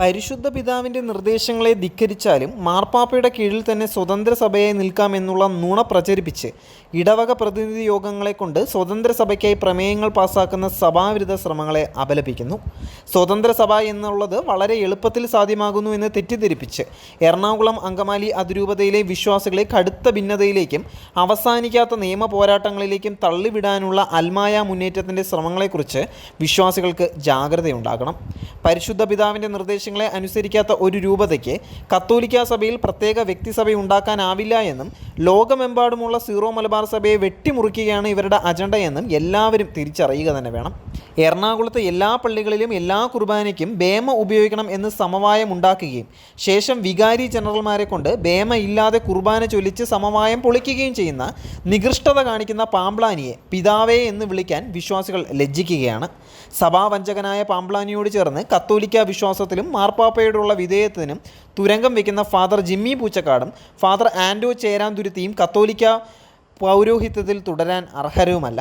പരിശുദ്ധ പിതാവിന്റെ നിർദ്ദേശങ്ങളെ ധിക്കരിച്ചാലും മാർപ്പാപ്പയുടെ കീഴിൽ തന്നെ സ്വതന്ത്ര സഭയായി നിൽക്കാമെന്നുള്ള നുണ പ്രചരിപ്പിച്ച് ഇടവക പ്രതിനിധി യോഗങ്ങളെ കൊണ്ട് സ്വതന്ത്ര സഭയ്ക്കായി പ്രമേയങ്ങൾ പാസാക്കുന്ന സഭാവിരുദ്ധ ശ്രമങ്ങളെ അപലപിക്കുന്നു. സ്വതന്ത്ര സഭ എന്നുള്ളത് വളരെ എളുപ്പത്തിൽ സാധ്യമാകുന്നു എന്ന് തെറ്റിദ്ധരിപ്പിച്ച് എറണാകുളം അങ്കമാലി അതിരൂപതയിലെ വിശ്വാസികളെ കടുത്ത ഭിന്നതയിലേക്കും അവസാനിക്കാത്ത നിയമ പോരാട്ടങ്ങളിലേക്കും തള്ളിവിടാനുള്ള അൽമായ മുന്നേറ്റത്തിന്റെ ശ്രമങ്ങളെക്കുറിച്ച് വിശ്വാസികൾക്ക് ജാഗ്രതയുണ്ടാകണം. പരിശുദ്ധ പിതാവിന്റെ നിർദ്ദേശങ്ങളെ അനുസരിക്കാത്ത ഒരു രൂപതയ്ക്ക് കത്തോലിക്കാ സഭയിൽ പ്രത്യേക വ്യക്തിസഭയുണ്ടാക്കാനാവില്ല എന്നും ലോകമെമ്പാടുമുള്ള സീറോ മലബാർ സഭയെ വെട്ടിമുറിക്കുകയാണ് ഇവരുടെ അജണ്ട എന്നും എല്ലാവരും തിരിച്ചറിയുക തന്നെ വേണം. എറണാകുളത്തെ എല്ലാ പള്ളികളിലും എല്ലാ കുർബാനയ്ക്കും ബേമ ഉപയോഗിക്കണം എന്ന് സമവായം ഉണ്ടാക്കുകയും ശേഷം വികാരി ജനറൽമാരെ കൊണ്ട് ബേമ ഇല്ലാതെ കുർബാന ചൊല്ലിച്ച് സമവായം പൊളിക്കുകയും ചെയ്യുന്ന നികൃഷ്ടത കാണിക്കുന്ന പാമ്പ്ലാനിയെ പിതാവേ എന്ന് വിളിക്കാൻ വിശ്വാസികൾ ലജ്ജിക്കുകയാണ്. സഭാവഞ്ചകനായ പാമ്പ്ലാനിയോട് ചേർന്ന് കത്തോലിക്ക വിശ്വാസത്തിലും മാർപ്പാപ്പയോടുള്ള വിധേയത്തിനും തുരങ്കം വയ്ക്കുന്ന ഫാദർ ജിമ്മി പൂച്ചക്കാടും ഫാദർ ആൻഡോ ചേരാന്തുരുത്തിയും കത്തോലിക്ക പൗരോഹിത്യത്തിൽ തുടരാൻ അർഹരവുമല്ല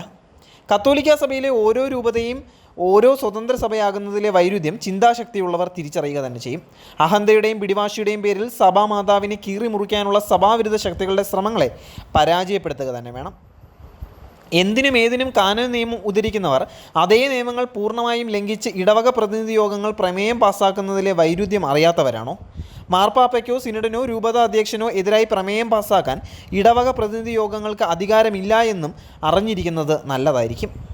കത്തോലിക്ക സഭയിലെ ഓരോ രൂപതയും ഓരോ സ്വതന്ത്ര സഭയാകുന്നതിലെ വൈരുദ്ധ്യം ചിന്താശക്തിയുള്ളവർ തിരിച്ചറിയുക തന്നെ ചെയ്യും. അഹന്തയുടെയും പിടിവാശിയുടെയും പേരിൽ സഭാമാതാവിനെ കീറി മുറിക്കാനുള്ള സഭാവിരുദ്ധ ശക്തികളുടെ ശ്രമങ്ങളെ പരാജയപ്പെടുത്തുക തന്നെ വേണം. എന്തിനും ഏതിനും കാനൂൻ നിയമം ഉദ്ധരിക്കുന്നവർ അതേ നിയമങ്ങൾ പൂർണമായും ലംഘിച്ച് ഇടവക പ്രതിനിധി യോഗങ്ങൾ പ്രമേയം പാസ്സാക്കുന്നതിലെ വൈരുദ്ധ്യം അറിയാത്തവരാണോ? മാർപ്പാപ്പയ്ക്കോ സിനഡിനോ രൂപതാ അധ്യക്ഷനോ എതിരായി പ്രമേയം പാസാക്കാൻ ഇടവക പ്രതിനിധി യോഗങ്ങൾക്ക് അധികാരമില്ല എന്നും അറിഞ്ഞിരിക്കുന്നത് നല്ലതായിരിക്കും.